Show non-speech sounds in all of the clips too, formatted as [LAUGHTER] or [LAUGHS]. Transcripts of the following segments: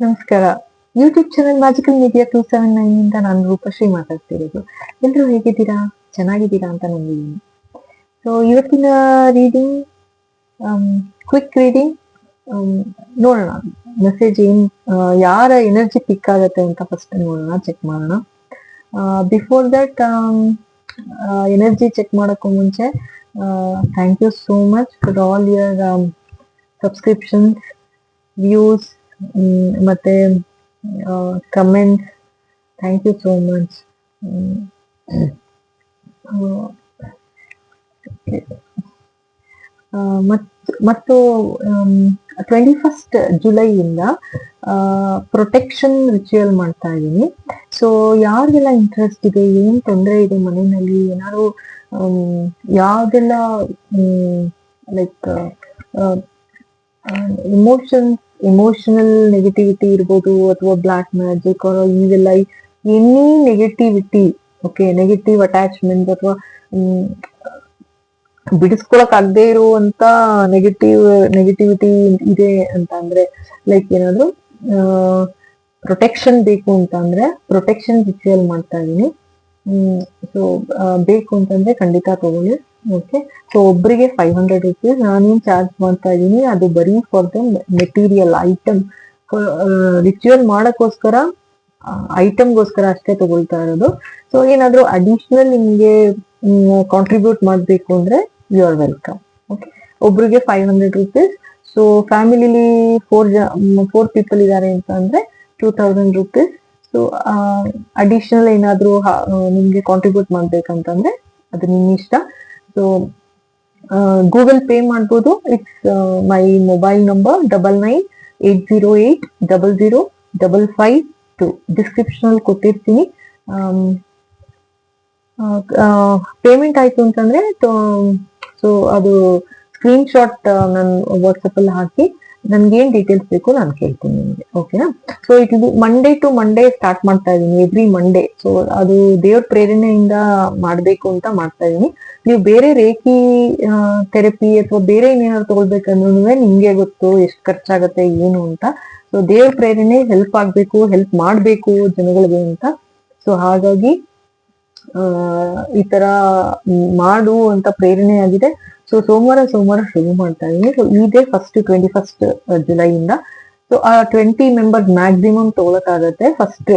ನಮಸ್ಕಾರ. YouTube channel magical media two seven nine ಇಂದ ನಾನು ರೂಪಶ್ರೀ ಮಾತಾಡ್ತಿರೋದು. ಎಲ್ಲರೂ ಹೇಗಿದ್ದೀರಾ? ಚೆನ್ನಾಗಿದ್ದೀರಾ ಅಂತ ನಂಬಿದ್ದೀನಿ. ಸೊ ಇವತ್ತಿನ ರೀಡಿಂಗ್ ಕ್ವಿಕ್ ರೀಡಿಂಗ್ ನೋಡೋಣ. ಮೆಸೇಜ್ ಏನ್ ಯಾರ ಎನರ್ಜಿ ಪಿಕ್ ಆಗುತ್ತೆ ಅಂತ ಫಸ್ಟ್ ನೋಡೋಣ ಚೆಕ್ ಮಾಡೋಣ. ಬಿಫೋರ್ ದಟ್ ಎನರ್ಜಿ ಚೆಕ್ ಮಾಡೋಕ್ಕೂ ಮುಂಚೆ thank you so much for all your subscriptions views ಮತ್ತೆ comments thank you so much ಮತ್ತು ಟ್ವೆಂಟಿ ಫಸ್ಟ್ ಜುಲೈಯಿಂದ ಪ್ರೊಟೆಕ್ಷನ್ ರಿಚುವಲ್ ಮಾಡ್ತಾ ಇದ್ದೀನಿ. ಸೊ ಯಾರಿಗೆಲ್ಲ ಇಂಟ್ರೆಸ್ಟ್ ಇದೆ, ಏನ್ ತೊಂದರೆ ಇದೆ ಮನೆಯಲ್ಲಿ, ಏನಾದ್ರು ಯಾವುದೆಲ್ಲ ಲೈಕ್ ಇಮೋಷನ್ಸ್ ಇಮೋಷನಲ್ ನೆಗೆಟಿವಿಟಿ ಇರ್ಬೋದು ಅಥವಾ ಬ್ಲ್ಯಾಕ್ ಮ್ಯಾಜಿಕ್ ಇವೆಲ್ಲ any negativity okay negative attachment ಅಥವಾ ಬಿಡಿಸ್ಕೊಳಕ್ ಆಗದೆ ಇರುವಂತ ನೆಗೆಟಿವ್ ನೆಗೆಟಿವಿಟಿ ಇದೆ ಅಂತ ಅಂದ್ರೆ ಲೈಕ್ ಏನಾದ್ರು ಪ್ರೊಟೆಕ್ಷನ್ ಬೇಕು ಅಂತ ಅಂದ್ರೆ ಪ್ರೊಟೆಕ್ಷನ್ ರಿಚುವಲ್ ಮಾಡ್ತಾ ಇದೀನಿ ಸೊ ಬೇಕು ಅಂತಂದ್ರೆ ಖಂಡಿತ ತಗೊಳ್ಳಿ. ಓಕೆ ಸೊ ಒಬ್ಬರಿಗೆ ಫೈವ್ ಹಂಡ್ರೆಡ್ ರುಪೀಸ್ ನಾನೇನು ಚಾರ್ಜ್ ಮಾಡ್ತಾ ಇದ್ದೀನಿ, ಅದು ಬರೀ for the material item ritual ಮಾಡೋಕ್ಕೋಸ್ಕರ ಐಟಮ್ಗೋಸ್ಕರ ಅಷ್ಟೇ ತಗೊಳ್ತಾ ಇರೋದು. ಸೊ ಏನಾದರೂ ಅಡಿಷನಲ್ ನಿಮಗೆ ಕಾಂಟ್ರಿಬ್ಯೂಟ್ ಮಾಡಬೇಕು ಅಂದರೆ ಯು ಆರ್ ವೆಲ್ಕಮ್ ಓಕೆ ಒಬ್ರಿಗೆ ಫೈವ್ ಹಂಡ್ರೆಡ್ ರುಪೀಸ್ ಸೊ ಫ್ಯಾಮಿಲಿಲಿ ಫೋರ್ ಜ ಫೋರ್ ಪೀಪಲ್ ಇದ್ದಾರೆ ಅಂತ ಅಂದರೆ two thousand rupees so additional ಏನಾದರೂ ನಿಮಗೆ ಕಾಂಟ್ರಿಬ್ಯೂಟ್ ಮಾಡ್ಬೇಕಂತಂದ್ರೆ ಅದು ನಿಮ್ಮ ಇಷ್ಟ. ಸೊ ಗೂಗಲ್ ಪೇ ಮಾಡ್ಬೋದು. It's my mobile number double nine eight zero eight double zero double five two description ಅಲ್ಲಿ ಕೊಟ್ಟಿರ್ತೀನಿ. ಪೇಮೆಂಟ್ ಆಯ್ತು ಅಂತಂದ್ರೆ ಸೊ ಅದು ಸ್ಕ್ರೀನ್ಶಾಟ್ ನಾನು ವಾಟ್ಸಪ್ ಅಲ್ಲಿ ಹಾಕಿ. ನನ್ಗೆ ಏನ್ ಡೀಟೇಲ್ಸ್ ಬೇಕು ನಾನು ಕೇಳ್ತೀನಿ ನಿಮ್ಗೆ ಓಕೆನಾ ಸೊ ಇದು ಮಂಡೇ ಟು ಮಂಡೇ ಸ್ಟಾರ್ಟ್ ಮಾಡ್ತಾ ಇದ್ದೀನಿ ಎವ್ರಿ ಮಂಡೇ ಸೊ ಅದು ದೇವ್ರ ಪ್ರೇರಣೆಯಿಂದ ಮಾಡ್ಬೇಕು ಅಂತ ಮಾಡ್ತಾ ಇದ್ದೀನಿ ನೀವು ಬೇರೆ ರೇಖಿ ಥೆರಪಿ ಅಥವಾ ಬೇರೆ ಏನೇನಾದ್ರು ತಗೊಳ್ಬೇಕಂದ್ರೂ ನಿಮ್ಗೆ ಗೊತ್ತು ಎಷ್ಟು ಖರ್ಚಾಗತ್ತೆ, ಏನು ಅಂತ. ಸೊ ದೇವ್ರ ಪ್ರೇರಣೆ ಹೆಲ್ಪ್ ಆಗ್ಬೇಕು ಹೆಲ್ಪ್ ಮಾಡ್ಬೇಕು ಜನಗಳಿಗೆ ಅಂತ. ಸೊ ಹಾಗಾಗಿ ಈ ತರ ಮಾಡು ಅಂತ ಪ್ರೇರಣೆ ಆಗಿದೆ ಸೊ ಸೋಮವಾರ ಸೋಮವಾರ ಶುರು ಮಾಡ್ತಾ ಇದ್ದೀನಿ. ಸೊ ಇದೇ ಫಸ್ಟ್ ಟ್ವೆಂಟಿ ಫಸ್ಟ್ ಜುಲೈಯಿಂದ ಸೊ ಆ ಟ್ವೆಂಟಿ ಮೆಂಬರ್ಸ್ ಮ್ಯಾಕ್ಸಿಮಮ್ ತಗೊಳಕ್ಕಾಗತ್ತೆ ಫಸ್ಟ್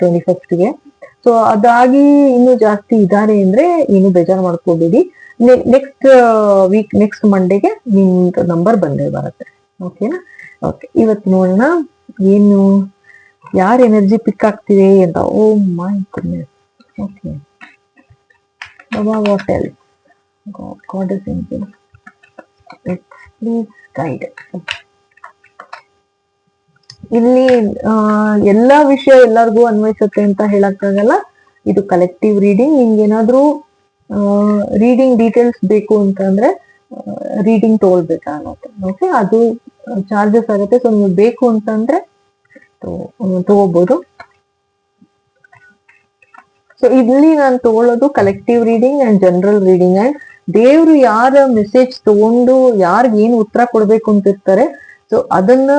ಟ್ವೆಂಟಿ ಫಸ್ಟ್ಗೆ ಸೊ ಅದಾಗಿ ಇನ್ನು ಜಾಸ್ತಿ ಇದಾರೆ ಅಂದ್ರೆ ಏನು ಬೇಜಾರು ಮಾಡ್ಕೋಬೇಡಿ. ನೆಕ್ಸ್ಟ್ ವೀಕ್ ನೆಕ್ಸ್ಟ್ ಮಂಡೇಗೆ ನಿಮ್ದು ನಂಬರ್ ಬಂದೇ ಬರುತ್ತೆ. ಓಕೆನಾ ಓಕೆ ಇವತ್ತು ನೋಡೋಣ ಏನು, ಯಾರ ಎನರ್ಜಿ ಪಿಕ್ ಆಗ್ತಿದೆ ಅಂತ. ಓ my okay what else? God, God is angel. Let's please guide. ಇಲ್ಲಿ ಎಲ್ಲ ವಿಷಯ ಎಲ್ಲರಿಗೂ ಅನ್ವಯಿಸುತ್ತೆ ಅಂತ ಹೇಳಕ್ಕಾಗಲ್ಲ. ಇದು ಕಲೆಕ್ಟಿವ್ ರೀಡಿಂಗ್ ನಿಮ್ಗೆ ಏನಾದ್ರೂ ರೀಡಿಂಗ್ ಡೀಟೇಲ್ಸ್ ಬೇಕು ಅಂತಂದ್ರೆ ರೀಡಿಂಗ್ ತಗೊಳ್ಬೇಕಾಗತ್ತೆ ಓಕೆ ಅದು ಚಾರ್ಜಸ್ ಆಗುತ್ತೆ. ಸೊ ನೀವು ಬೇಕು ಅಂತಂದ್ರೆ ತಗೋ- ತಗೋಬಹುದು ಸೊ ಇಲ್ಲಿ ನಾನು ತಗೊಳ್ಳೋದು collective reading and general reading and ದೇವ್ರು ಯಾರ ಮೆಸೇಜ್ ತಗೊಂಡು ಯಾರಿಗೆ ಏನು ಉತ್ತರ ಕೊಡ್ಬೇಕು ಅಂತಿರ್ತಾರೆ ಸೊ ಅದನ್ನ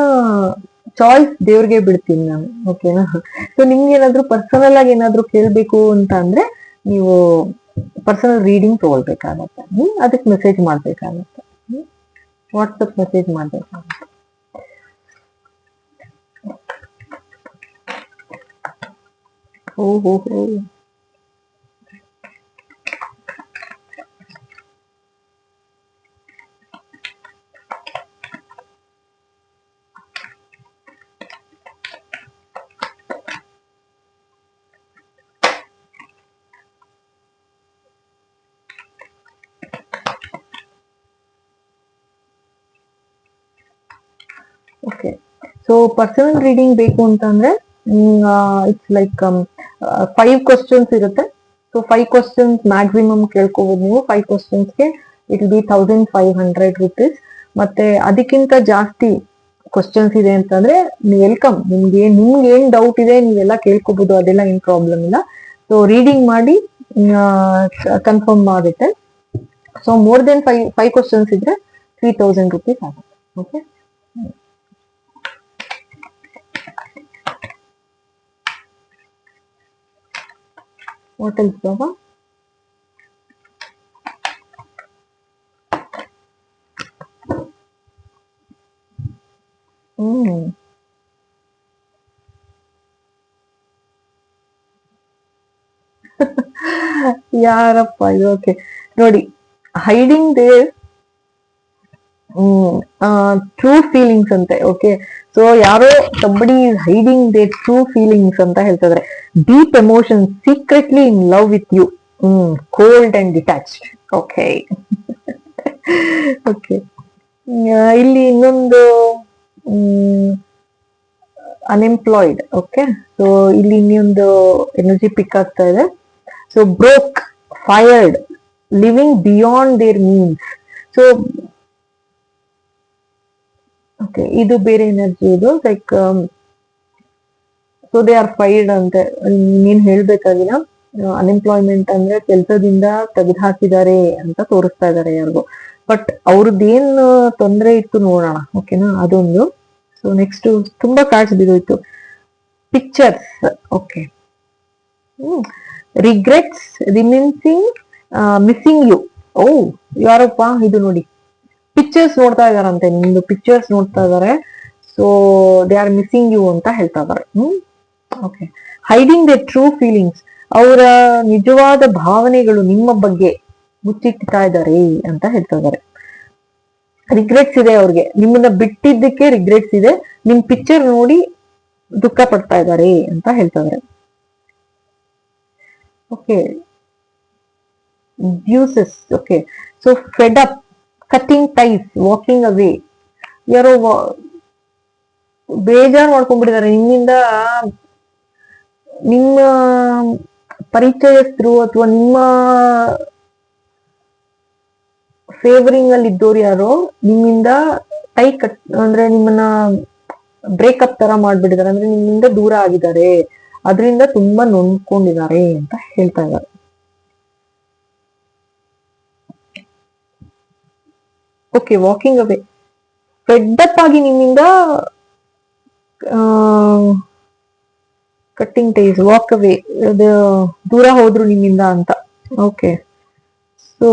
ಚಾಯ್ಸ್ ದೇವ್ರಿಗೆ ಬಿಡ್ತೀನಿ ನಾನು ಓಕೆನಾ ಸೊ ನಿಮ್ಗೆ ಏನಾದ್ರು ಪರ್ಸನಲ್ ಆಗಿ ಏನಾದ್ರು ಕೇಳ್ಬೇಕು ಅಂತ ಅಂದ್ರೆ ನೀವು ಪರ್ಸನಲ್ ರೀಡಿಂಗ್ ತಗೊಳ್ಬೇಕಾಗತ್ತೆ. ಅದಕ್ಕೆ ಮೆಸೇಜ್ ಮಾಡ್ಬೇಕಾಗತ್ತೆ. ವಾಟ್ಸಪ್ ಮೆಸೇಜ್ ಮಾಡ್ಬೇಕಾಗತ್ತೆ. ಓ ಸೊ ಪರ್ಸನಲ್ ರೀಡಿಂಗ್ ಬೇಕು ಅಂತಂದ್ರೆ ಇಟ್ಸ್ ಲೈಕ್ ಫೈವ್ ಕ್ವಶನ್ಸ್ ಇರುತ್ತೆ. ಸೊ ಫೈವ್ ಕ್ವಶನ್ಸ್ ಮ್ಯಾಕ್ಸಿಮಮ್ ಕೇಳ್ಕೋಬಹುದು ನೀವು. Five ಕ್ವಶನ್ಸ್ಗೆ it be thousand five hundred rupees ಮತ್ತೆ ಅದಕ್ಕಿಂತ ಜಾಸ್ತಿ ಕ್ವಶನ್ಸ್ ಇದೆ ಅಂತಂದ್ರೆ ವೆಲ್ಕಮ್ ನಿಮ್ಗೆ ನಿಮ್ಗೆ ಏನ್ ಡೌಟ್ ಇದೆ, ನೀವೆಲ್ಲ ಕೇಳ್ಕೋಬಹುದು ಅದೆಲ್ಲ ಏನ್ ಪ್ರಾಬ್ಲಮ್ ಇಲ್ಲ. ಸೊ ರೀಡಿಂಗ್ ಮಾಡಿ ಕನ್ಫರ್ಮ್ ಆಗುತ್ತೆ. So more then five five questions ಇದ್ರೆ ತ್ರೀ ತೌಸಂಡ್ ರುಪೀಸ್ ಆಗುತ್ತೆ. ಓಕೆ ಎಲ್ಸ್ ಬಾಬಾ ಹ್ಮ್ ಯಾರಪ್ಪ ಇದು? ಓಕೆ ನೋಡಿ ಹೈಡಿಂಗ್ ದೇರ್ ಟ್ರೂ ಫೀಲಿಂಗ್ಸ್ ಅಂತೆ ಓಕೆ ಸೊ ಯಾರೋ somebody hiding their true feelings ಅಂತ ಹೇಳ್ತಿದ್ರೆ. Deep emotion secretly in love with you cold and detached okay okay ಇಲ್ಲಿ ಇನ್ನೊಂದು ಅನ್ಎಂಪ್ಲಾಯ್ಡ್ ಓಕೆ ಸೊ ಇಲ್ಲಿ ಇನ್ನೊಂದು ಎನರ್ಜಿ ಪಿಕ್ ಆಗ್ತಾ ಇದೆ. So broke fired living beyond their means so okay ಇದು ಬೇರೆ ಎನರ್ಜಿ ಇದು? Like so they are fired ಅಂತ ನೀನ್ ಹೇಳ್ಬೇಕಾಗಿಲ್ಲ ಅನ್ಎಂಪ್ಲಾಯ್ಮೆಂಟ್ ಅಂದ್ರೆ ಕೆಲಸದಿಂದ ತೆಗೆದು ಹಾಕಿದ್ದಾರೆ ಅಂತ ತೋರಿಸ್ತಾ ಇದ್ದಾರೆ ಯಾರಿಗೂ. ಬಟ್ ಅವ್ರದ್ದೇನು ತೊಂದರೆ ಇತ್ತು ನೋಡೋಣ ಓಕೆನಾ ಅದೊಂದು. ಸೊ ನೆಕ್ಸ್ಟ್ ತುಂಬಾ cards ಬಿದ್ದೋಯ್ತು. Pictures okay regrets reminiscing missing you oh ಯಾರಪ್ಪ? ಇದು ನೋಡಿ. ಪಿಕ್ಚರ್ಸ್ ನೋಡ್ತಾ ಇದಾರಂತೆ ನಿಮ್ದು ಪಿಕ್ಚರ್ಸ್ ನೋಡ್ತಾ ಇದಾರೆ so they are missing you ಅಂತ ಹೇಳ್ತಾ ಇದಾರೆ okay hiding the true feelings ಅವರ ನಿಜವಾದ ಭಾವನೆಗಳು ನಿಮ್ಮ ಬಗ್ಗೆ ಮುಚ್ಚಿಟ್ಟಾ ಇದ್ದಾರೆ ಅಂತ ಹೇಳ್ತಾ ಇದಾರೆ ರಿಗ್ರೆಟ್ಸ್ ಇದೆ ಅವ್ರಿಗೆ. ನಿಮ್ಮನ್ನ ಬಿಟ್ಟಿದ್ದಕ್ಕೆ ರಿಗ್ರೆಟ್ಸ್ ಇದೆ. ನಿಮ್ ಪಿಕ್ಚರ್ ನೋಡಿ ದುಃಖ ಪಡ್ತಾ ಇದ್ದಾರೆ ಅಂತ ಹೇಳ್ತಾ ಇದಾರೆ okay deuces okay so fed up cutting ties walking away ಯಾರೋ ಬೇಜಾರು ಮಾಡ್ಕೊಂಡ್ಬಿಟ್ಟಿದ್ದಾರೆ. ನಿಮ್ಮಿಂದ ನಿಮ್ಮ ಪರಿಚಯಸ್ಥರು ಅಥವಾ ನಿಮ್ಮ ಫೇವರಿಂಗ್ ಅಲ್ಲಿ ಇದ್ದವ್ರು ಯಾರೋ ನಿಮ್ಮಿಂದ ಟೈ ಕಟ್ ಅಂದ್ರೆ ನಿಮ್ಮನ್ನ ಬ್ರೇಕಪ್ ತರ ಮಾಡ್ಬಿಟ್ಟಿದ್ದಾರೆ. ಅಂದ್ರೆ ನಿಮ್ಮಿಂದ ದೂರ ಆಗಿದ್ದಾರೆ. ಅದರಿಂದ ತುಂಬಾ ನೊಂದ್ಕೊಂಡಿದ್ದಾರೆ ಅಂತ ಹೇಳ್ತಾ ಇದ್ದಾರೆ. ಓಕೆ ವಾಕಿಂಗ್ ಅವೇ ಫೆಡ್ಡಪ್ ಆಗಿ ನಿಮ್ಮಿಂದ ಕಟ್ಟಿಂಗ್ ಟೈಸ್ ವಾಕ್ ಅವೇ ದೂರ ಹೋದ್ರು ನಿಮ್ಮಿಂದ ಅಂತ. Okay so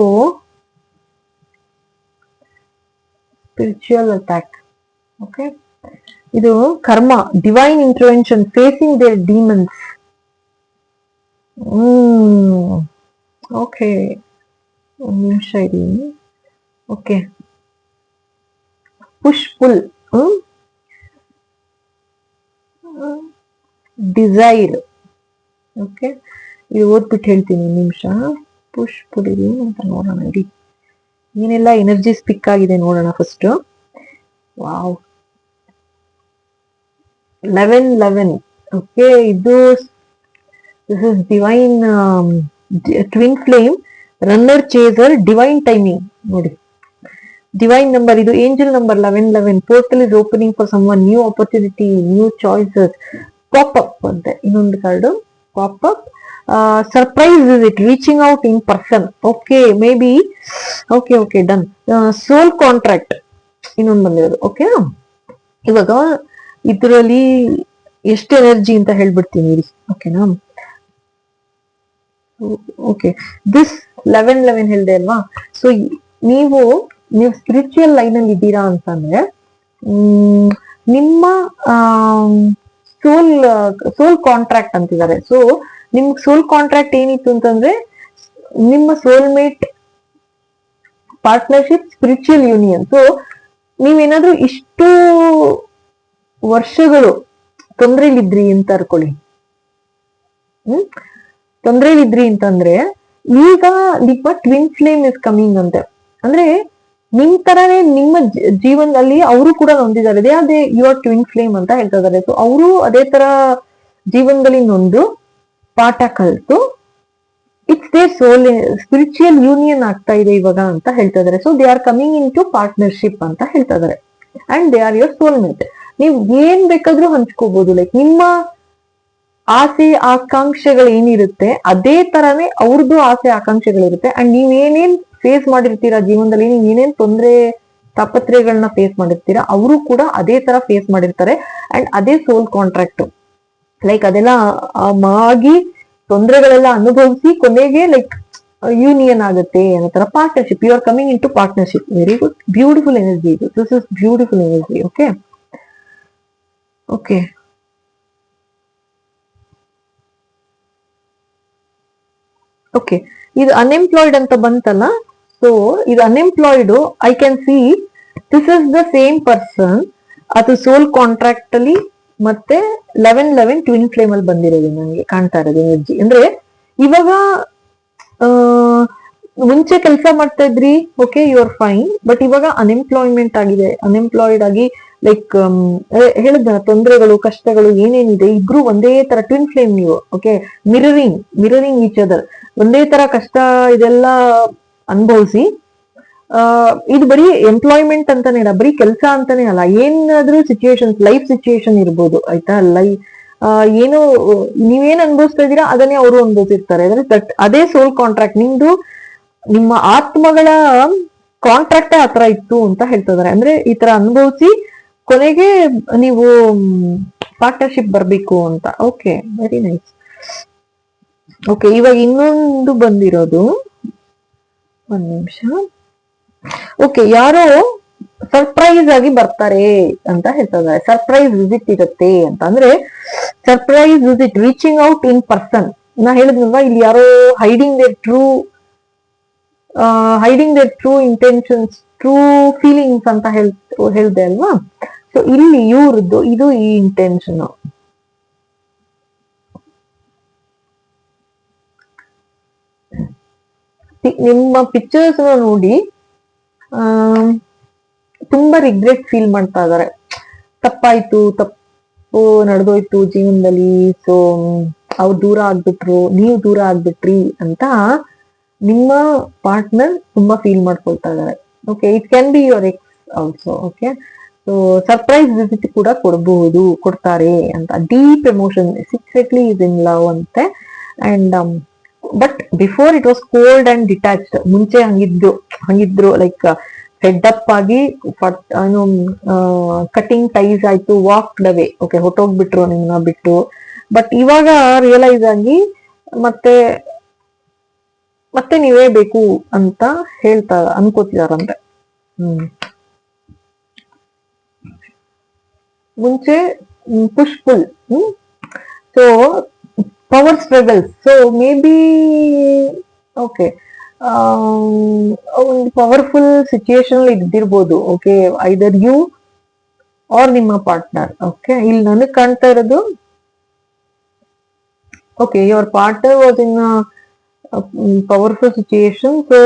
spiritual attack okay ಇದು karma divine intervention facing their demons hmm. Okay ಒಂದು ನಿಮಿಷ ಇರಿ. Okay push pull desire. Okay ಇದು ಓದ್ಬಿಟ್ಟು ಹೇಳ್ತೀನಿ ನಿಮಿಷ. ಪುಷ್ ಪುಲ್ ಅಂತ ನೋಡೋಣ, ಇಡಿ. ಏನೆಲ್ಲ ಎನರ್ಜಿ ಸ್ಪಿಕ್ ಆಗಿದೆ ನೋಡೋಣ first wow eleven eleven okay, ಇದು this is divine twin flame runner chaser divine timing ನೋಡಿ. ಡಿವೈನ್ ನಂಬರ್ ಇದು angel number eleven eleven portal is opening someone new opportunity new choices pop up ಅಂತೆ. ಇನ್ನೊಂದು card pop up surprise is it reaching out in person okay maybe okay okay done soul contract ಇನ್ನೊಂದು ಬಂದಿರೋದು. Okay ಇವಾಗ ಇದರಲ್ಲಿ ಎಷ್ಟು energy ಅಂತ ಹೇಳ್ಬಿಡ್ತೀನಿ ಇರಿ. ಓಕೆನಾ ಓಕೆ ದಿಸ್ ಲೆವೆನ್ ಲೆವೆನ್ ಹೇಳ್ದೆ ಅಲ್ವಾ? ಸೊ ನೀವು ನೀವು ಸ್ಪಿರಿಚುವಲ್ ಲೈನ್ ಅಲ್ಲಿ ಇದ್ದೀರಾ ಅಂತಂದ್ರೆ ನಿಮ್ಮ ಸೋಲ್ ಸೋಲ್ ಕಾಂಟ್ರಾಕ್ಟ್ ಅಂತಿದ್ದಾರೆ. ಸೊ ನಿಮ್ ಸೋಲ್ ಕಾಂಟ್ರಾಕ್ಟ್ ಏನಿತ್ತು ಅಂತಂದ್ರೆ, ನಿಮ್ಮ soulmate partnership spiritual union so ನೀವೇನಾದ್ರೂ ಇಷ್ಟು ವರ್ಷಗಳು ತೊಂದ್ರೆಲಿದ್ರಿ ಅಂತ ಅರ್ಕೊಳ್ಳಿ ಹ್ಮ್, ತೊಂದ್ರೆಲಿದ್ರಿ ಅಂತಂದ್ರೆ, ಈಗ ನಿಮ್ಮ ಟ್ವಿನ್ ಫ್ಲೇಮ್ ಇಸ್ ಕಮಿಂಗ್ ಅಂತ. ಅಂದ್ರೆ ನಿಮ್ ತರನೇ ನಿಮ್ಮ ಜೀವನದಲ್ಲಿ ಅವರು ಕೂಡ ನೊಂದಿದ್ದಾರೆ. ಅದೇ ಅದೇ ಯುವರ್ ಟ್ವಿನ್ ಫ್ಲೇಮ್ ಅಂತ ಹೇಳ್ತಾ ಇದ್ದಾರೆ ಸೊ ಅವರು ಅದೇ ತರ ಜೀವನದಲ್ಲಿ ನೊಂದು, ಪಾಠ ಕಲಿತು it's they soul spiritual union ಆಗ್ತಾ ಇದೆ ಇವಾಗ ಅಂತ ಹೇಳ್ತಾ ಇದಾರೆ so they are coming into partnership ಅಂತ ಹೇಳ್ತಾ ಇದಾರೆ and they are your soulmate ನೀವು ಏನ್ ಬೇಕಾದ್ರೂ ಹಂಚ್ಕೋಬಹುದು ಲೈಕ್ ನಿಮ್ಮ ಆಸೆ, ಆಕಾಂಕ್ಷೆಗಳು ಏನಿರುತ್ತೆ, ಅದೇ ತರಾನೇ ಅವ್ರದ್ದು ಆಸೆ, ಆಕಾಂಕ್ಷೆಗಳಿರುತ್ತೆ. ಅಂಡ್ ನೀವೇನೇನ್ ಫೇಸ್ ಮಾಡಿರ್ತೀರಾ ಜೀವನದಲ್ಲಿ? ನೀವು ಏನೇನ್ ತೊಂದ್ರೆ ತಾಪತ್ರಯಗಳನ್ನ ಫೇಸ್ ಮಾಡಿರ್ತೀರಾ? ಅವರು ಕೂಡ ಅದೇ ತರ ಫೇಸ್ ಮಾಡಿರ್ತಾರೆ. ಅಂಡ್ ಅದೇ ಸೋಲ್ ಕಾಂಟ್ರಾಕ್ಟ್ ಲೈಕ್ ಅದೆಲ್ಲ ಆಗಿ ತೊಂದರೆಗಳೆಲ್ಲ ಅನುಭವಿಸಿ ಕೊನೆಗೆ ಲೈಕ್ ಯೂನಿಯನ್ ಆಗುತ್ತೆ ಅನ್ನೋ ತರ partnership you are coming into partnership very good beautiful energy ಇದು. This is beautiful energy okay okay okay ಇದು ಅನ್ಎಂಪ್ಲಾಯ್ಡ್ ಅಂತ ಬಂತಲ್ಲ? ಸೊ ಇದು unemployed I can see this is the same person ಅದು ಸೋಲ್ ಕಾಂಟ್ರಾಕ್ಟ್ ಅಲ್ಲಿ ಮತ್ತೆ ಲೆವೆನ್ ಲೆವೆನ್ ಟ್ವಿನ್ ಫ್ಲೇಮ್ ಅಲ್ಲಿ ಬಂದಿರೋದು ನನಗೆ ಕಾಣ್ತಾ ಇರೋದು ಎನರ್ಜಿ ಅಂದ್ರೆ ಇವಾಗ ಮುಂಚೆ ಕೆಲಸ ಮಾಡ್ತಾ ಇದ್ರಿ okay you are fine but ಇವಾಗ ಅನ್ಎಂಪ್ಲಾಯ್ಮೆಂಟ್ ಆಗಿದೆ. ಅನ್ಎಂಪ್ಲಾಯ್ಡ್ ಆಗಿ ಲೈಕ್ ಹೇಳಿದ ತೊಂದರೆಗಳು, ಕಷ್ಟಗಳು ಏನೇನಿದೆ, ಇಬ್ರು ಒಂದೇ ತರ ಟ್ವಿನ್ ಫ್ಲೇಮ್ ನೀವು okay mirroring mirroring each other ಒಂದೇ ತರ ಕಷ್ಟ ಇದೆಲ್ಲ ಅನುಭವಿಸಿ. ಇದು ಬರೀ ಎಂಪ್ಲಾಯ್ಮೆಂಟ್ ಅಂತಾನೆ ಅಲ್ಲ, ಬರೀ ಕೆಲಸ ಅಂತಾನೆ ಅಲ್ಲ, ಏನಾದ್ರೂ ಸಿಚುಯೇಷನ್ ಲೈಫ್ ಸಿಚುಯೇಷನ್ ಇರ್ಬೋದು, ಆಯ್ತಾ? ಲೈ ಏನು, ನೀವೇನ್ ಅನುಭವಿಸ್ತಾ ಇದ್ದೀರಾ, ಅದನ್ನೇ ಅವರು ಅನುಭವಿಸಿರ್ತಾರೆ. ಅಂದ್ರೆ ದಟ್ ಅದೇ ಸೋಲ್ ಕಾಂಟ್ರಾಕ್ಟ್ ನಿಮ್ದು ನಿಮ್ಮ ಆತ್ಮಗಳ ಕಾಂಟ್ರಾಕ್ಟ್ ಆತರ ಇತ್ತು ಅಂತ ಹೇಳ್ತಿದ್ದಾರೆ. ಅಂದ್ರೆ ಈ ತರ ಅನುಭವಿಸಿ ಕೊನೆಗೆ ನೀವು ಪಾರ್ಟ್ನರ್ಶಿಪ್ ಬರ್ಬೇಕು ಅಂತ. ಓಕೆ ವೆರಿ ನೈಸ್ ಓಕೆ ಇವಾಗ ಇನ್ನೊಂದು ಬಂದಿರೋದು. ಒಂದ್ ನಿಮಿಷ. ಓಕೆ ಯಾರೋ ಸರ್ಪ್ರೈಸ್ ಆಗಿ ಬರ್ತಾರೆ ಅಂತ ಹೇಳ್ತಾರೆ ಸರ್ಪ್ರೈಸ್ ವಿಸಿಟ್ ಇರುತ್ತೆ ಅಂತ. ಅಂದ್ರೆ surprise visit reaching out in person ನಾ ಹೇಳಿದ್ನಲ್ವಾ, ಇಲ್ಲಿ ಯಾರೋ hiding their true hiding their true intentions true feelings ಅಂತ ಹೇಳ್ ಹೇಳ್ದೆ ಅಲ್ವಾ? ಸೊ ಇಲ್ಲಿ ಇವ್ರದ್ದು, ಇದು ಈ ಇಂಟೆನ್ಷನ್ ನಿಮ್ಮ ಪಿಕ್ಚರ್ಸ್ ನೋಡಿ ತುಂಬಾ ರಿಗ್ರೆಟ್ ಫೀಲ್ ಮಾಡ್ತಾ ಇದಾರೆ ತಪ್ಪಾಯ್ತು, ತಪ್ಪು ನಡೆದೋಯ್ತು ಜೀವನದಲ್ಲಿ ಸೊ ಅವ್ರು ದೂರ ಆಗ್ಬಿಟ್ರು, ನೀವು ದೂರ ಆಗ್ಬಿಟ್ರಿ ಅಂತ ನಿಮ್ಮ ಪಾರ್ಟ್ನರ್ ತುಂಬಾ ಫೀಲ್ ಮಾಡ್ಕೊಳ್ತಾ ಇದಾರೆ okay it can be your ex also okay so surprise visit ಕೂಡ ಕೊಡಬಹುದು, ಕೊಡ್ತಾರೆ ಅಂತ. Deep emotion secretly is in love ಅಂತೆ. And but before it was cold and detached ಮುಂಚೆ ಹಂಗಿದ್ರು ಹಂಗಿದ್ರು ಲೈಕ್ ಹೆಡ್ ಅಪ್ ಆಗಿ ಏನು ಕಟಿಂಗ್ ಟೈಸ್ ಆಯ್ತು ವಾಕ್ಡ್ ಅವೇ ಓಕೆ ಹೊಟ್ಟೋಗ್ಬಿಟ್ರು ನಿಮ್ಮನ್ನ ಬಿಟ್ಟು. ಬಟ್ ಇವಾಗ ರಿಯಲೈಸ್ ಆಗಿ ಮತ್ತೆ ಮತ್ತೆ ನೀವೇ ಬೇಕು ಅಂತ ಹೇಳ್ತಾ, ಅನ್ಕೋತಿದಾರಂತೆ. ಹ್ಮ್. ಮುಂಚೆ push pull hmm. So power struggle so may be okay ಒಂದು ಪವರ್ಫುಲ್ ಸಿಚುಯೇಷನ್ ಇದ್ದಿರ್ಬೋದು ಓಕೆ ಐದರ್ ಯು ಆರ್ ನಿಮ್ಮ ಪಾರ್ಟ್ನರ್ ಓಕೆ ಇಲ್ಲಿ ನನಗೆ ಕಾಣ್ತಾ ಇರೋದು okay your partner was in powerful situation so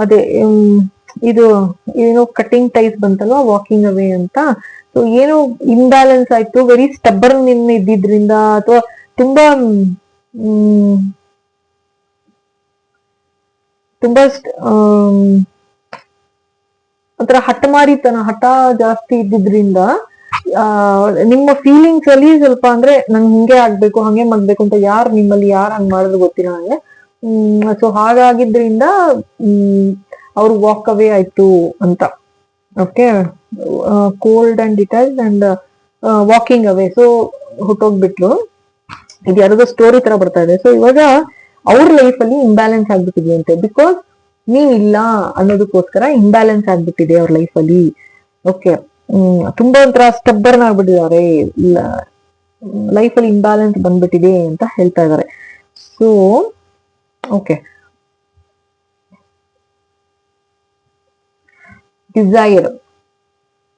ಅದೇ ಇದು, ಏನೋ ಕಟಿಂಗ್ ಟೈಸ್ ಬಂತಲ್ವಾ ವಾಕಿಂಗ್ ಅವೇ ಅಂತ. ಸೊ ಏನೋ ಇಂಬ್ಯಾಲೆನ್ಸ್ ಆಯ್ತು ವೆರಿ ಸ್ಟಬ್ಬರ್ನ್ ಇದ್ದಿದ್ರಿಂದ, ಅಥವಾ ತುಂಬಾ ತುಂಬಾ ಒಂಥರ ಹಠಮಾರಿತನ, ಹಠ ಜಾಸ್ತಿ ಇದ್ದಿದ್ರಿಂದ ನಿಮ್ಮ ಫೀಲಿಂಗ್ಸ್ ಅಲ್ಲಿ ಸ್ವಲ್ಪ ಅಂದ್ರೆ ನಂಗೆ ಹಿಂಗೆ ಆಗ್ಬೇಕು, ಹಂಗೆ ಮಾಡ್ಬೇಕು ಅಂತ ಯಾರು ನಿಮ್ಮಲ್ಲಿ ಯಾರು ಹಂಗ್ ಮಾಡಿದ್ರು ಗೊತ್ತಿಲ್ಲ ನಂಗೆ. ಸೊ ಹಾಗಾಗಿದ್ರಿಂದ ಅವ್ರು ವಾಕ್ ಅವೇ ಆಯ್ತು ಅಂತ. Okay cold and detailed and walking away so ಹೊಟ್ಟೋಗ್ಬಿಟ್ರು ಇದು ಯಾರದೋ ಸ್ಟೋರಿ ತರ ಬರ್ತಾ ಇದೆ. ಸೊ ಇವಾಗ ಅವ್ರ ಲೈಫ್ ಅಲ್ಲಿ ಇಂಬ್ಯಾಲೆನ್ಸ್ ಆಗ್ಬಿಟ್ಟಿದೆ ಬಿಕಾಸ್ ನೀವ್ ಇಲ್ಲ ಅನ್ನೋದಕ್ಕೋಸ್ಕರ ಇಂಬ್ಯಾಲೆನ್ಸ್ ಆಗ್ಬಿಟ್ಟಿದೆ ಅವ್ರ ಲೈಫ್ ಅಲ್ಲಿ. ಓಕೆ ತುಂಬಾ ಒಂಥರ ಸ್ಟಬ್ಬರ್ನ್ ಆಗ್ಬಿಟ್ಟಿದ್ದಾರೆ. ಲೈಫ್ ಅಲ್ಲಿ ಇಂಬ್ಯಾಲೆನ್ಸ್ ಬಂದ್ಬಿಟ್ಟಿದೆ ಅಂತ ಹೇಳ್ತಾ ಇದ್ದಾರೆ. ಸೊ ಓಕೆ ಡಿಸೈರ್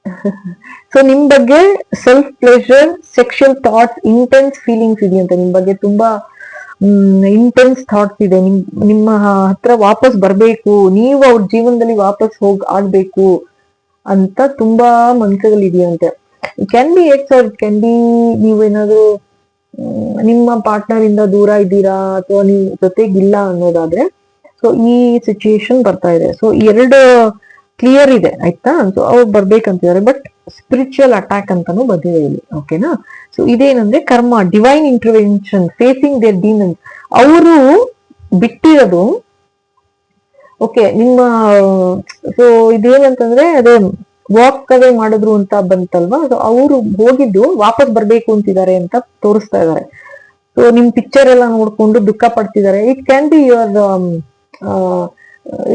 [LAUGHS] ಸೊ ನಿಮ್ ಬಗ್ಗೆ self pleasure sexual thoughts intense feelings ಇದೆಯಂತೆ. ನಿಮ್ ಬಗ್ಗೆ ತುಂಬಾ ಇಂಟೆನ್ಸ್ ಥಾಟ್ಸ್ ಇದೆ. ನಿಮ್, ನಿಮ್ಮ ಹತ್ರ ವಾಪಸ್ ಬರ್ಬೇಕು. ನೀವು ಅವ್ರ ಜೀವನದಲ್ಲಿ ವಾಪಸ್ ಹೋಗ್, ಆಗ್ಬೇಕು ಅಂತ ತುಂಬಾ ಮನಸ್ಸುಗಳಿದೆಯಂತೆ can be ex or can be ನೀವೇನಾದ್ರು ನಿಮ್ಮ ಪಾರ್ಟ್ನರ್ ಇಂದ ದೂರ ಇದ್ದೀರಾ ಅಥವಾ ನೀವು ಜೊತೆಗಿಲ್ಲ ಅನ್ನೋದಾದ್ರೆ ಸೊ ಈ ಸಿಚುಯೇಷನ್ ಬರ್ತಾ ಇದೆ. ಸೊ ಎರಡು ಕ್ಲಿಯರ್ ಇದೆ, ಆಯ್ತಾ? ಸೊ ಅವ್ರು ಬರ್ಬೇಕಂತಿದ್ದಾರೆ ಬಟ್ ಸ್ಪಿರಿಚುವಲ್ ಅಟ್ಯಾಕ್ ಅಂತಾನು ಬಂದಿದೆ ಇಲ್ಲಿ ಓಕೆನಾ so ಇದೇನಂದ್ರೆ karma divine intervention facing their demons ಅವರು ಬಿಟ್ಟಿರೋದು ಓಕೆ ನಿಮ್ಮ ಸೊ ಇದೇನಂತಂದ್ರೆ, ಅದೇ ವಾಕ್ ಅವೇ ಮಾಡಿದ್ರು ಅಂತ ಬಂತಲ್ವಾ? ಸೊ ಅವರು ಹೋಗಿದ್ದು, ವಾಪಸ್ ಬರ್ಬೇಕು ಅಂತಿದ್ದಾರೆ ಅಂತ ತೋರಿಸ್ತಾ ಇದ್ದಾರೆ. ಸೊ ನಿಮ್ ಪಿಕ್ಚರ್ ಎಲ್ಲ ನೋಡ್ಕೊಂಡು ದುಃಖ ಪಡ್ತಿದ್ದಾರೆ. ಇಟ್ ಕ್ಯಾನ್ ಬಿ ಯುವರ್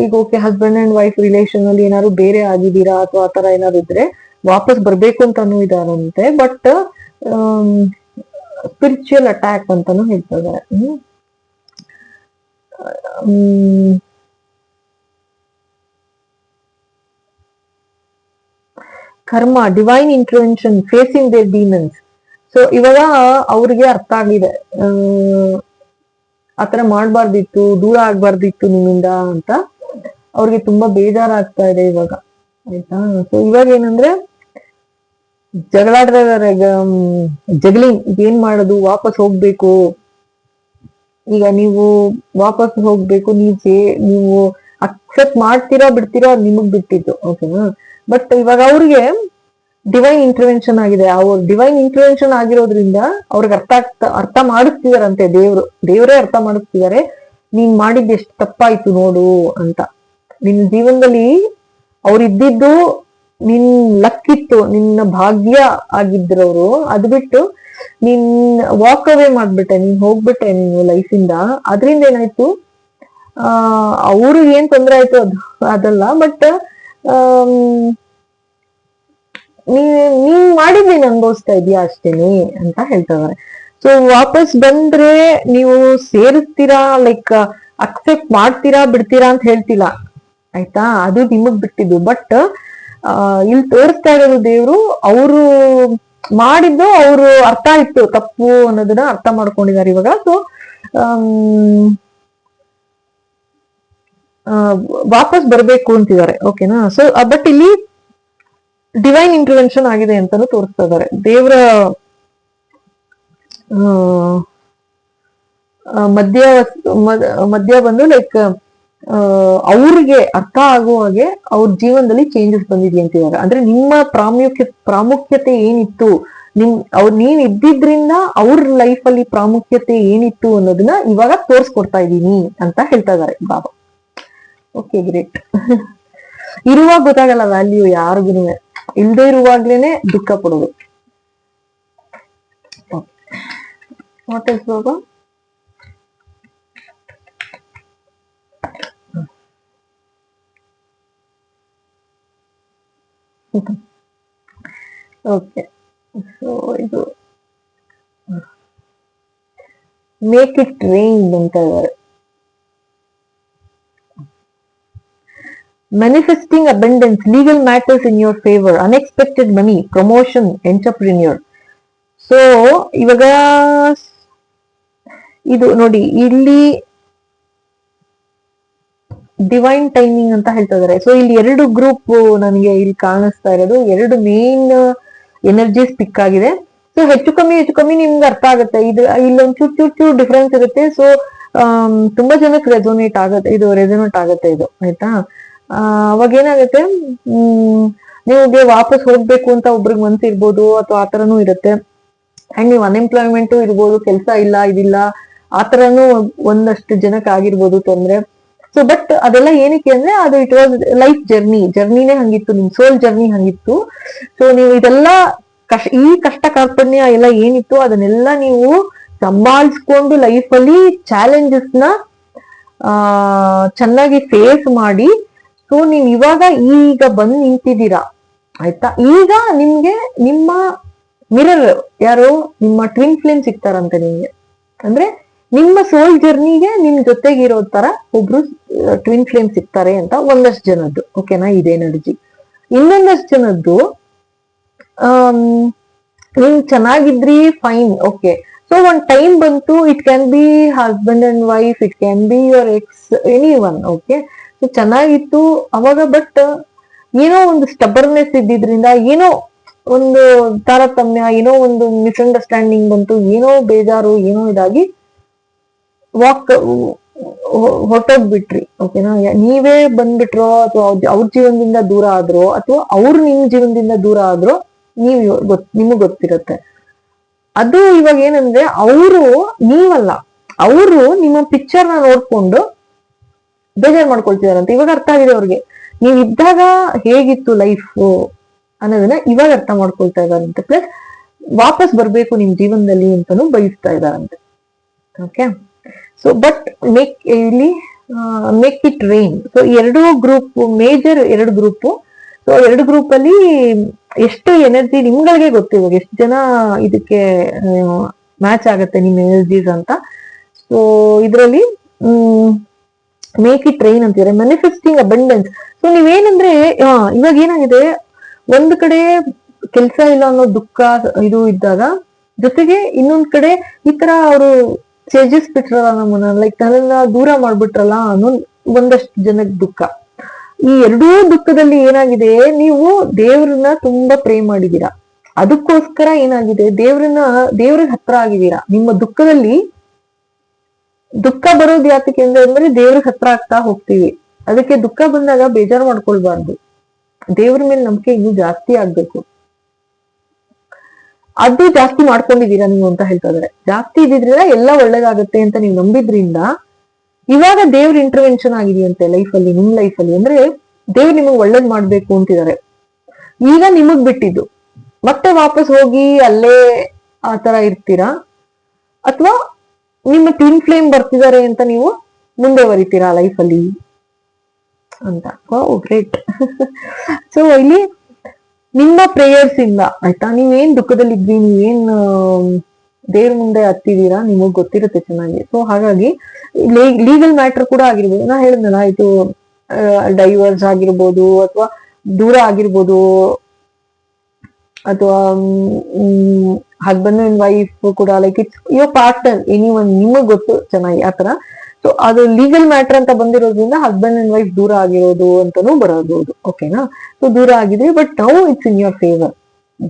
ಈಗ okay husband and wife relation ಅಲ್ಲಿ ಏನಾದ್ರು ಬೇರೆ ಆಗಿದ್ದೀರಾ ಅಥವಾ ಆತರ ಏನಾದ್ರು ಇದ್ರೆ ವಾಪಸ್ ಬರ್ಬೇಕು ಅಂತಾನು ಇದಾರಂತೆ ಬಟ್ ಸ್ಪಿರಿಚುವಲ್ ಅಟ್ಯಾಕ್ ಅಂತಾನು ಹೇಳ್ತಾ ಇದಾರೆ ಹ್ಮ್. ಹ್ಮ್. Karma divine intervention facing their demons so ಇವಾಗ ಅವ್ರಿಗೆ ಅರ್ಥ ಆಗಿದೆ. ಆತರ ಮಾಡ್ಬಾರ್ದಿತ್ತು, ದೂರ ಆಗ್ಬಾರ್ದಿತ್ತು ನಿಮ್ಮಿಂದ ಅಂತ ಅವ್ರಿಗೆ ತುಂಬಾ ಬೇಜಾರಾಗ್ತಾ ಇದೆ ಇವಾಗ, ಆಯ್ತಾ? ಸೊ ಇವಾಗ ಏನಂದ್ರೆ ಜಗಳಾಡ್ತಿದಾರೆ ಜಗಳಿಂಗ್ ಏನ್ ಮಾಡೋದು, ವಾಪಸ್ ಹೋಗ್ಬೇಕು. ಈಗ ನೀವು ವಾಪಸ್ ಹೋಗ್ಬೇಕು, ನೀವು ಸೇ- ನೀವು ಅಕ್ಸೆಪ್ಟ್ ಮಾಡ್ತೀರಾ ಬಿಡ್ತೀರಾ ನಿಮಗ್ ಬಿಟ್ಟಿದ್ದು ಓಕೆನಾ ಬಟ್ ಇವಾಗ ಅವ್ರಿಗೆ ಡಿವೈನ್ ಇಂಟರ್ವೆನ್ಷನ್ ಆಗಿದೆ. ಅವ್ರು ಡಿವೈನ್ ಇಂಟರ್ವೆನ್ಷನ್ ಆಗಿರೋದ್ರಿಂದ ಅವ್ರಿಗೆ ಅರ್ಥ ಆಗ್ತಾ, ಅರ್ಥ ಮಾಡಿಸ್ತಿದಾರಂತೆ ದೇವ್ರು. ದೇವರೇ ಅರ್ಥ ಮಾಡಿಸ್ತಿದ್ದಾರೆ ನೀನ್ ಮಾಡಿದ್ದು ಎಷ್ಟು ತಪ್ಪಾಯ್ತು ನೋಡು ಅಂತ. ನಿನ್ನ ಜೀವನದಲ್ಲಿ ಅವ್ರಿದ್ದಿದ್ದು ನಿನ್ ಲಕ್ಕಿತ್ತು, ನಿನ್ನ ಭಾಗ್ಯ ಆಗಿದ್ರವ್ರು ಅದ್ ಬಿಟ್ಟು ನೀನ್ ವಾಕ್ ಅವೇ ಮಾಡ್ಬಿಟ್ಟೆ, ನೀನ್ ಹೋಗ್ಬಿಟ್ಟೆ ನೀನು ಲೈಫಿಂದ ಅದ್ರಿಂದ ಏನಾಯ್ತು? ಆ, ಅವ್ರಿಗೆ ಏನ್ ತೊಂದ್ರೆ ಆಯ್ತು ಅದು, ಅದಲ್ಲ. ಬಟ್ ನೀ ನೀನ್ ಮಾಡಿದ್ದೀನಿ ಅನ್ಭವಿಸ್ತಾ ಇದೀಯಾ ಅಷ್ಟೇನೆ ಅಂತ ಹೇಳ್ತಾ ಇದಾರೆ ಸೊ ವಾಪಸ್ ಬಂದ್ರೆ ನೀವು ಸೇರಿಸ್ತೀರಾ ಲೈಕ್ ಅಕ್ಸೆಪ್ಟ್ ಮಾಡ್ತೀರಾ, ಬಿಡ್ತೀರಾ ಅಂತ ಹೇಳ್ತಿಲ್ಲ. ಆಯ್ತಾ? ಅದು ನಿಮಗ್ ಬಿಟ್ಟಿದ್ದು. ಬಟ್ ಇಲ್ಲಿ ತೋರಿಸ್ತಾ ಇರೋದು ದೇವ್ರು, ಅವರು ಮಾಡಿದ್ದು, ಅವರು ಅರ್ಥ ಆಯ್ತು, ತಪ್ಪು ಅನ್ನೋದನ್ನ ಅರ್ಥ ಮಾಡ್ಕೊಂಡಿದ್ದಾರೆ ಇವಾಗ. ಸೊ ವಾಪಸ್ ಬರ್ಬೇಕು ಅಂತಿದ್ದಾರೆ. ಓಕೆನಾ ಸೊ ಬಟ್ ಇಲ್ಲಿ ಡಿವೈನ್ ಇಂಟರ್ವೆನ್ಷನ್ ಆಗಿದೆ ಅಂತಾನು ತೋರಿಸ್ತಾ ಇದ್ದಾರೆ. ದೇವರ ಮಧ್ಯ ಮಧ್ಯ ಬಂದು ಲೈಕ್ ಅವ್ರಿಗೆ ಅರ್ಥ ಆಗುವ ಹಾಗೆ ಅವ್ರ ಜೀವನದಲ್ಲಿ ಚೇಂಜಸ್ ಬಂದಿದೆ ಅಂತ ಇವಾಗ. ಅಂದ್ರೆ ನಿಮ್ಮ ಪ್ರಾಮುಖ್ಯ, ಪ್ರಾಮುಖ್ಯತೆ ಏನಿತ್ತು? ನಿಮ್, ಅವ್ರು ನೀವ್ ಇದ್ದಿದ್ರಿಂದ ಅವ್ರ ಲೈಫ್ ಅಲ್ಲಿ ಪ್ರಾಮುಖ್ಯತೆ ಏನಿತ್ತು ಅನ್ನೋದನ್ನ ಇವಾಗ ತೋರ್ಸ್ಕೊಡ್ತಾ ಇದೀನಿ ಅಂತ ಹೇಳ್ತಾ ಇದಾರೆ ಬಾಬಾ. ಓಕೆ ಗ್ರೇಟ್ ಇರುವಾಗ ಗೊತ್ತಾಗಲ್ಲ ವ್ಯಾಲ್ಯೂ ಯಾರಿಗೂ ಇಲ್ದೇ ಇರುವಾಗ್ಲೇನೆ ದುಃಖ ಪಡೋದು what is baba okay so ಇದು ಮೇಕ್ ಇಟ್ ರೈನ್ ಅಂತ ಇದ್ದಾರೆ manifesting abundance, legal matters in your favor, unexpected money, promotion, entrepreneur. So ಇವಾಗ ಇದು ನೋಡಿ ಇಲ್ಲಿ ಡಿವೈನ್ ಟೈಮಿಂಗ್ ಅಂತ ಹೇಳ್ತಾ ಇದಾರೆ ಸೊ ಇಲ್ಲಿ ಎರಡು ಗ್ರೂಪ್ ನನಗೆ ಇಲ್ಲಿ ಕಾಣಿಸ್ತಾ ಇರೋದು. ಎರಡು ಮೇನ್ ಎನರ್ಜೀಸ್ ಪಿಕ್ ಆಗಿದೆ. ಸೊ ಹೆಚ್ಚು ಕಮ್ಮಿ ಹೆಚ್ಚು ಕಮ್ಮಿ ನಿಮ್ಗೆ ಅರ್ಥ ಆಗುತ್ತೆ. ಇದು ಇಲ್ಲೊಂದು ಚೂರ್ ಚೂರ್ ಚೂರ್ ಡಿಫ್ರೆನ್ಸ್ ಇರುತ್ತೆ. ಸೊ ತುಂಬಾ ಜನಕ್ಕೆ ರೆಸೋನೇಟ್ ಆಗುತ್ತೆ. ಇದು ರೆಸೋನೇಟ್ ಆಗುತ್ತೆ ಇದು ಆಯ್ತಾ? ಅವಾಗ ಏನಾಗುತ್ತೆ? ಹ್ಮ್, ನಿಮಗೆ ವಾಪಸ್ ಹೋಗ್ಬೇಕು ಅಂತ ಒಬ್ರಿಗೆ ಮನ್ಸು ಇರ್ಬೋದು ಅಥವಾ ಆತರನೂ ಇರುತ್ತೆ. ಅಂಡ್ ನೀವು ಅನ್ಎಂಪ್ಲಾಯ್ಮೆಂಟ್ ಇರ್ಬೋದು, ಕೆಲಸ ಇಲ್ಲ, ಇದಿಲ್ಲ ಆತರನು ಒಂದಷ್ಟು ಜನಕ್ಕೆ ಆಗಿರ್ಬೋದು ತೊಂದ್ರೆ. ಸೊ ಬಟ್ ಅದೆಲ್ಲ ಏನಕ್ಕೆ ಅಂದ್ರೆ, ಅದು ಇಟ್ ವಾಸ್ ಲೈಫ್ ಜರ್ನಿ ಜರ್ನಿನೇ ಹಂಗಿತ್ತು, ನಿಮ್ ಸೋಲ್ ಜರ್ನಿ ಹಂಗಿತ್ತು. ಸೊ ನೀವು ಇದೆಲ್ಲ ಕಷ್ಟ ಈ ಕಷ್ಟ ಕಾರ್ಪಣ್ಯ ಎಲ್ಲ ಏನಿತ್ತು ಅದನ್ನೆಲ್ಲ ನೀವು ಸಂಭಾಳಿಸ್ಕೊಂಡು ಲೈಫ್ ಅಲ್ಲಿ ಚಾಲೆಂಜಸ್ನ, ಆ, ಚೆನ್ನಾಗಿ ಫೇಸ್ ಮಾಡಿ ಸೊ ನೀವು ಇವಾಗ ಈಗ ಬಂದು ನಿಂತಿದ್ದೀರಾ? ಆಯ್ತಾ? ಈಗ ನಿಮ್ಗೆ ನಿಮ್ಮ ಮಿರರ್ ಯಾರು ನಿಮ್ಮ ಟ್ವಿನ್ ಫ್ಲೇಮ್ ಸಿಗ್ತಾರಂತೆ ನಿಮ್ಗೆ. ಅಂದ್ರೆ ನಿಮ್ಮ ಸೋಲ್ ಜರ್ನಿಗೆ ನಿಮ್ ಜೊತೆಗಿರೋ ತರ ಒಬ್ರು ಟ್ವಿನ್ ಫ್ಲೇಮ್ ಸಿಗ್ತಾರೆ ಅಂತ ಒಂದಷ್ಟು ಜನದ್ದು. ಓಕೆನಾ ಇದೇ ಎನರ್ಜಿ ಇನ್ನೊಂದಷ್ಟು ಜನದ್ದು ಆ ನೀವ್ ಚೆನ್ನಾಗಿದ್ರಿ ಫೈನ್ ಓಕೆ ಸೊ ಒಂದ್ ಟೈಮ್ ಬಂತು it can be husband and wife it can be your ex anyone okay so ಚೆನ್ನಾಗಿತ್ತು ಅವಾಗ ಬಟ್ ಏನೋ ಒಂದು ಸ್ಟಬರ್ನೆಸ್ ಇದ್ದಿದ್ರಿಂದ, ಏನೋ ಒಂದು ತಾರತಮ್ಯ, ಏನೋ ಒಂದು ಮಿಸ್ಅಂಡರ್ಸ್ಟ್ಯಾಂಡಿಂಗ್ ಬಂತು, ಏನೋ ಬೇಜಾರು, ಏನೋ ಇದಾಗಿ ವಾಕ್ ಹೊರಟೋಗ್ಬಿಟ್ರಿ ಓಕೆನಾ ನೀವೇ ಬಂದ್ಬಿಟ್ರೋ, ಅಥವಾ ಅವ್ರ ಜೀವನದಿಂದ ದೂರ ಆದ್ರೋ, ಅಥವಾ ಅವ್ರು ನಿಮ್ ಜೀವನದಿಂದ ದೂರ ಆದ್ರೋ, ನೀವ್ ಗೊತ್, ನಿಮಗ್ ಗೊತ್ತಿರುತ್ತೆ. ಅದು ಇವಾಗ ಏನಂದ್ರೆ, ಅವರು ನೀವಲ್ಲ, ಅವರು ನಿಮ್ಮ ಪಿಕ್ಚರ್ನ ನೋಡ್ಕೊಂಡು ಬೇಜಾರ್ ಮಾಡ್ಕೊಳ್ತಿದಾರಂತ. ಇವಾಗ ಅರ್ಥ ಆಗಿದೆ ಅವ್ರಿಗೆ. ನೀವ್ ಇದ್ದಾಗ ಹೇಗಿತ್ತು ಲೈಫ್ ಅನ್ನೋದನ್ನ ಇವಾಗ ಅರ್ಥ ಮಾಡ್ಕೊಳ್ತಾ ಇದಾರಂತೆ. ಪ್ಲಸ್ ವಾಪಸ್ ಬರ್ಬೇಕು ನಿಮ್ ಜೀವನದಲ್ಲಿ ಅಂತಾನು ಬಯಸ್ತಾ ಇದಾರಂತೆ. ಓಕೆ ಸೊ ಬಟ್ ಮೇಕ್ ಇಲ್ಲಿ ಮೇಕ್ ಇಟ್ ರೈನ್ ಸೊ ಎರಡು ಗ್ರೂಪ್ ಮೇಜರ್ ಎರಡು ಗ್ರೂಪ್ ಸೊ ಎರಡು ಗ್ರೂಪ್ ಅಲ್ಲಿ ಎಷ್ಟು ಎನರ್ಜಿ ನಿಮ್ಗಳಿಗೆ ಗೊತ್ತು ಇವಾಗ. ಎಷ್ಟು ಜನ ಇದಕ್ಕೆ ಮ್ಯಾಚ್ ಆಗುತ್ತೆ ನಿಮ್ ಎನರ್ಜೀಸ್ ಅಂತ. ಸೊ ಇದರಲ್ಲಿ ಮೇಕ್ ಇಟ್ ರೈನ್ ಅಂತಿದ್ದಾರೆ. ಮ್ಯಾನಿಫೆಸ್ಟಿಂಗ್ ಅಬಂಡೆನ್ಸ್ ಸೊ ನೀವೇನಂದ್ರೆ ಇವಾಗ ಏನಾಗಿದೆ? ಒಂದು ಕಡೆ ಕೆಲಸ ಇಲ್ಲ ಅನ್ನೋ ದುಃಖ, ಇದು ಇದ್ದಾಗ, ಜೊತೆಗೆ ಇನ್ನೊಂದ್ ಕಡೆ ಈ ತರ ಅವರು ಬಿಟ್ರಲ್ಲ ನಮ್ಮನ್ನ ಲೈಕ್ ತನ್ನ ದೂರ ಮಾಡ್ಬಿಟ್ರಲ್ಲ ಅನ್ನೋ ಒಂದಷ್ಟು ಜನಕ್ಕೆ ದುಃಖ. ಈ ಎರಡೂ ದುಃಖದಲ್ಲಿ ಏನಾಗಿದೆ? ನೀವು ದೇವ್ರನ್ನ ತುಂಬಾ ಪ್ರೇ ಮಾಡಿದೀರಾ. ಅದಕ್ಕೋಸ್ಕರ ಏನಾಗಿದೆ? ದೇವ್ರನ್ನ ದೇವ್ರಿಗೆ ಹತ್ರ ಆಗಿದ್ದೀರಾ. ನಿಮ್ಮ ದುಃಖದಲ್ಲಿ ದುಃಖ ಬರೋದು ಯಾತಕ್ಕೆ ಅಂದ್ರೆ ದೇವ್ರಿಗೆ ಹತ್ರ ಆಗ್ತಾ ಹೋಗ್ತೀವಿ. ಅದಕ್ಕೆ ದುಃಖ ಬಂದಾಗ ಬೇಜಾರು ಮಾಡ್ಕೊಳ್ಬಾರ್ದು. ದೇವ್ರ ಮೇಲೆ ನಂಬಿಕೆ ಇನ್ನೂ ಜಾಸ್ತಿ ಆಗ್ಬೇಕು. ಅದು ಜಾಸ್ತಿ ಮಾಡ್ಕೊಂಡಿದೀರಾ ನೀವು ಅಂತ ಹೇಳ್ತಾದ್ರೆ ಜಾಸ್ತಿ ಇದ್ದಿದ್ರಿಂದ ಎಲ್ಲ ಒಳ್ಳೇದಾಗುತ್ತೆ ಅಂತ ನೀವು ನಂಬಿದ್ರಿಂದ ಇವಾಗ ದೇವ್ರ ಇಂಟರ್ವೆನ್ಷನ್ ಆಗಿದೆಯಂತೆ ಲೈಫ್ ಅಲ್ಲಿ, ನಿಮ್ ಲೈಫ್ ಅಲ್ಲಿ ಅಂದ್ರೆ ದೇವ್ರು ನಿಮಗ್ ಒಳ್ಳೇದ್ ಮಾಡ್ಬೇಕು ಅಂತಿದ್ದಾರೆ. ಈಗ ನಿಮಗ್ ಬಿಟ್ಟಿದ್ದು. ಮತ್ತೆ ವಾಪಸ್ ಹೋಗಿ ಅಲ್ಲೇ ಆ ತರ ಇರ್ತೀರಾ? ಅಥವಾ ನಿಮ್ಮ ಟ್ವಿನ್ ಫ್ಲೇಮ್ ಬರ್ತಿದ್ದಾರೆ ಅಂತ ನೀವು ಮುಂದೆ ಬರಿತೀರಾ ಲೈಫ್ ಅಲ್ಲಿ? ಅಂತ. ಗ್ರೇಟ್ ಸೊ [LAUGHS] ಇಲ್ಲಿ ನಿಮ್ಮ ಪ್ರೇಯರ್ಸ್ ಇಂದ, ಆಯ್ತಾ? ನೀವೇನ್ ದುಃಖದಲ್ಲಿದ್ರಿ? ನೀವೇನ್ ದೇವ್ರ ಮುಂದೆ ಹತ್ತಿದೀರಾ? ನಿಮಗ್ ಗೊತ್ತಿರುತ್ತೆ ಚೆನ್ನಾಗಿ. ಸೊ ಹಾಗಾಗಿ ಲೀಗಲ್ ಮ್ಯಾಟರ್ ಕೂಡ ಆಗಿರ್ಬೋದು. ನಾ ಹೇಳಿದ್ನಲ್ಲ, ಇದು ಡೈವರ್ಸ್ ಆಗಿರ್ಬೋದು ಅಥವಾ ದೂರ ಆಗಿರ್ಬೋದು ಅಥವಾ ಹಸ್ಬೆಂಡ್ ಅಂಡ್ ವೈಫ್ ಕೂಡ like it's your partner anyone ನಿಮಗ್ ಗೊತ್ತು ಚೆನ್ನಾಗಿ ಆತರ ಸೊ ಅದು ಲೀಗಲ್ ಮ್ಯಾಟರ್ ಅಂತ ಬಂದಿರೋದ್ರಿಂದ ಹಸ್ಬೆಂಡ್ ಅಂಡ್ ವೈಫ್ ದೂರ ಆಗಿರೋದು ಅಂತಾನೂ ಬರಬಹುದು ಓಕೆನಾ ಸೊ ದೂರ ಆಗಿದೆ but now it's in your favour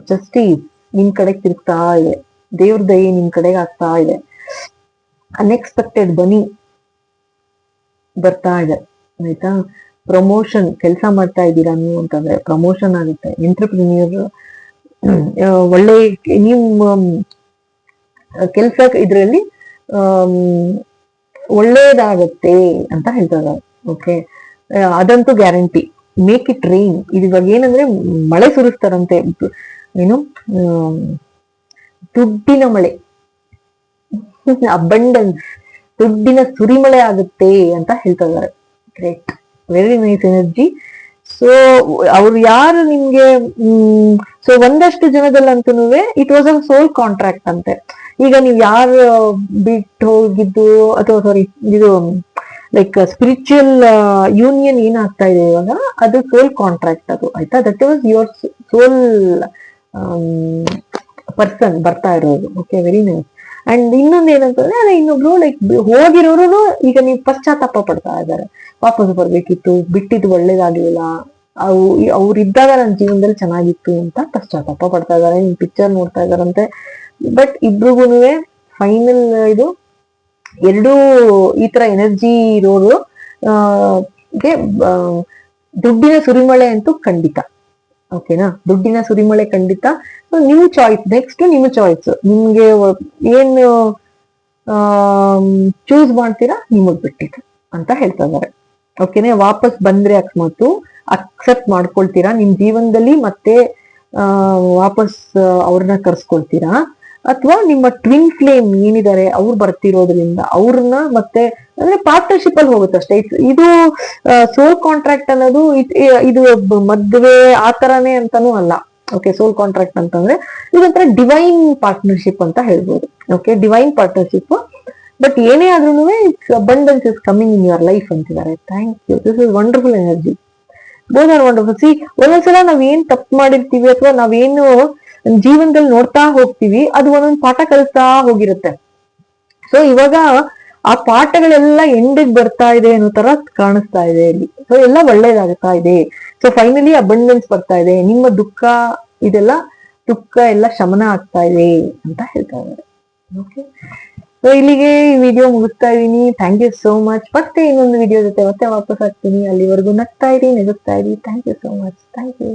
justice ನಿಮ್ ಕಡೆ ತಿರುಗ್ತಾ ಇದೆ, ದೇವ್ರ ದಯೆ ನಿಮ್ ಕಡೆಗೆ ಆಗ್ತಾ ಇದೆ. ಅನ್ಎಕ್ಸ್ಪೆಕ್ಟೆಡ್ ಬನಿ ಬರ್ತಾ ಇದೆ, ಆಯ್ತಾ? ಪ್ರಮೋಷನ್ ಕೆಲಸ ಮಾಡ್ತಾ ಇದ್ದೀರಾ ನೀವು ಅಂತಂದ್ರೆ ಪ್ರಮೋಷನ್ ಆಗುತ್ತೆ. ಎಂಟರ್ಪ್ರಿನಿಯರ್ ಒಳ್ಳೆ ನೀವು ಕೆಲಸ ಇದ್ರಲ್ಲಿ ಒಳ್ಳೇದಾಗತ್ತೆ ಅಂತ ಹೇಳ್ತಾ ಇದ್ದಾರೆ ಓಕೆ ಅದಂತೂ ಗ್ಯಾರಂಟಿ. ಮೇಕ್ ಇಟ್ ರೈನ್ ಇದು ಇವಾಗ ಏನಂದ್ರೆ, ಮಳೆ ಸುರಿಸ್ತಾರಂತೆ. ಏನು ದುಡ್ಡಿನ ಮಳೆ. ಅಬಂಡೆನ್ಸ್ ದುಡ್ಡಿನ ಸುರಿಮಳೆ ಆಗುತ್ತೆ ಅಂತ ಹೇಳ್ತಾ ಇದ್ದಾರೆ great very nice energy so ಅವ್ರು ಯಾರು ನಿಮ್ಗೆ ಸೊ ಒಂದಷ್ಟು ಜನದಲ್ಲಂತೂ it was a soul contract ಅಂತೆ. ಈಗ ನೀವು ಯಾರು ಬಿಟ್ಟು ಹೋಗಿದ್ದು ಅಥವಾ ಸಾರಿ ಇದು ಲೈಕ್ ಸ್ಪಿರಿಚುವಲ್ ಯೂನಿಯನ್ ಏನಾಗ್ತಾ ಇದೆ ಇವಾಗ, ಅದು ಸೋಲ್ ಕಾಂಟ್ರಾಕ್ಟ್ ಅದು, ಆಯ್ತಾ? That was your soul person ಬರ್ತಾ ಇರೋದು. ಓಕೆ ವೆರಿ ನೈಸ್ ಅಂಡ್ ಇನ್ನೊಂದು ಏನಂತಂದ್ರೆ, ಅದೇ ಇನ್ನೊಬ್ರು ಲೈಕ್ ಹೋಗಿರೋರು ಈಗ ನೀವು ಪಶ್ಚಾತ್ತಾಪ ಪಡ್ತಾ ಇದ್ದಾರೆ. ವಾಪಸ್ ಬರ್ಬೇಕಿತ್ತು, ಬಿಟ್ಟಿದ್ದು ಒಳ್ಳೇದಾಗ್ಲಿಲ್ಲ. ಅವು ಅವ್ರಿದ್ದಾಗ ನನ್ನ ಜೀವನದಲ್ಲಿ ಚೆನ್ನಾಗಿತ್ತು ಅಂತ ಪಶ್ಚಾತ್ತಾಪ ಪಡ್ತಾ ಇದ್ದಾರೆ ನಿಮ್ ಪಿಕ್ಚರ್ ನೋಡ್ತಾ ಇದಾರಂತೆ ಬಟ್ ಇಬ್ರಿಗೂ ಫೈನಲ್ ಇದು ಎರಡೂ ಈ ತರ ಎನರ್ಜಿ ಇರೋರು ದುಡ್ಡಿನ ಸುರಿಮಳೆ ಅಂತೂ ಖಂಡಿತ. ಓಕೆನಾ ದುಡ್ಡಿನ ಸುರಿಮಳೆ ಖಂಡಿತ. ನಿಮ್ ಚಾಯ್ಸ್ ನೆಕ್ಸ್ಟ್ ನಿಮ್ಮ ಚಾಯ್ಸ್ ನಿಮ್ಗೆ ಏನು ಚೂಸ್ ಮಾಡ್ತೀರಾ, ನಿಮಗ್ ಬಿಟ್ಟಿದ್ದು ಅಂತ ಹೇಳ್ತಾ ಇದಾರೆ ಓಕೆನೆ ವಾಪಸ್ ಬಂದ್ರೆ ಅಕಸ್ಮಾತು ಅಕ್ಸೆಪ್ಟ್ ಮಾಡ್ಕೊಳ್ತೀರಾ? ನಿಮ್ ಜೀವನದಲ್ಲಿ ಮತ್ತೆ ವಾಪಸ್ ಅವ್ರನ್ನ ಕರ್ಸ್ಕೊಳ್ತೀರಾ? ಅಥವಾ ನಿಮ್ಮ ಟ್ವಿನ್ ಫ್ಲೇಮ್ ಏನಿದ್ದಾರೆ ಅವ್ರು ಬರ್ತಿರೋದ್ರಿಂದ ಅವ್ರನ್ನ ಮತ್ತೆ, ಅಂದ್ರೆ ಪಾರ್ಟ್ನರ್ಶಿಪ್ ಅಲ್ಲಿ ಹೋಗುತ್ತೆ ಅಷ್ಟೇ. ಇದು ಸೋಲ್ ಕಾಂಟ್ರಾಕ್ಟ್ ಅನ್ನೋದು ಇದ್- ಮದ್ವೆ ಆ ತರಾನೇ ಅಂತಾನೂ ಅಲ್ಲ. ಓಕೆ ಸೋಲ್ ಕಾಂಟ್ರಾಕ್ಟ್ ಅಂತಂದ್ರೆ ಇದೊಂಥರ ಡಿವೈನ್ ಪಾರ್ಟ್ನರ್ಶಿಪ್ ಅಂತ ಹೇಳ್ಬೋದು. ಓಕೆ ಡಿವೈನ್ ಪಾರ್ಟ್ನರ್ಶಿಪ್ ಬಟ್ ಏನೇ ಆದ್ರೂ it's abundance is coming in your life ಅಂತಿದ್ದಾರೆ. Thank you this is wonderful energy are wonderful see, ಒಂದೊಂದ್ಸಲ ನಾವ್ ಏನ್ ತಪ್ಪು ಮಾಡಿರ್ತೀವಿ ಅಥವಾ ನಾವೇನು ಜೀವನದಲ್ಲಿ ನೋಡ್ತಾ ಹೋಗ್ತೀವಿ, ಅದು ಒಂದೊಂದ್ ಪಾಠ ಕಲಿಸ್ತಾ ಹೋಗಿರುತ್ತೆ. ಸೊ ಇವಾಗ ಆ ಪಾಠಗಳೆಲ್ಲ ಎಂಡಿಗೆ ಬರ್ತಾ ಇದೆ ಅನ್ನೋ ತರ ಕಾಣಿಸ್ತಾ ಇದೆ ಇಲ್ಲಿ. ಸೊ ಎಲ್ಲ ಒಳ್ಳೇದಾಗ್ತಾ ಇದೆ. ಸೊ ಫೈನಲಿ ಅಬಂಡೆನ್ಸ್ ಬರ್ತಾ ಇದೆ. ನಿಮ್ಮ ದುಃಖ, ಇದೆಲ್ಲ ದುಃಖ ಎಲ್ಲ ಶಮನ ಆಗ್ತಾ ಇದೆ ಅಂತ ಹೇಳ್ತಾ ಇದ್ದಾರೆ. ಓಕೆ ಸೊ ಇಲ್ಲಿಗೆ ಈ ವಿಡಿಯೋ ಮುಗಿಸ್ತಾ ಇದೀನಿ ಥ್ಯಾಂಕ್ ಯು ಸೋ ಮಚ್ ಮತ್ತೆ ಇನ್ನೊಂದು ವಿಡಿಯೋ ಜೊತೆ ಮತ್ತೆ ವಾಪಸ್ ಆಗ್ತೀನಿ. ಅಲ್ಲಿವರೆಗೂ ನಗ್ತಾ ಇರಿ, ನೆಗುತ್ತಾ ಇರಿ. Thank you so much thank you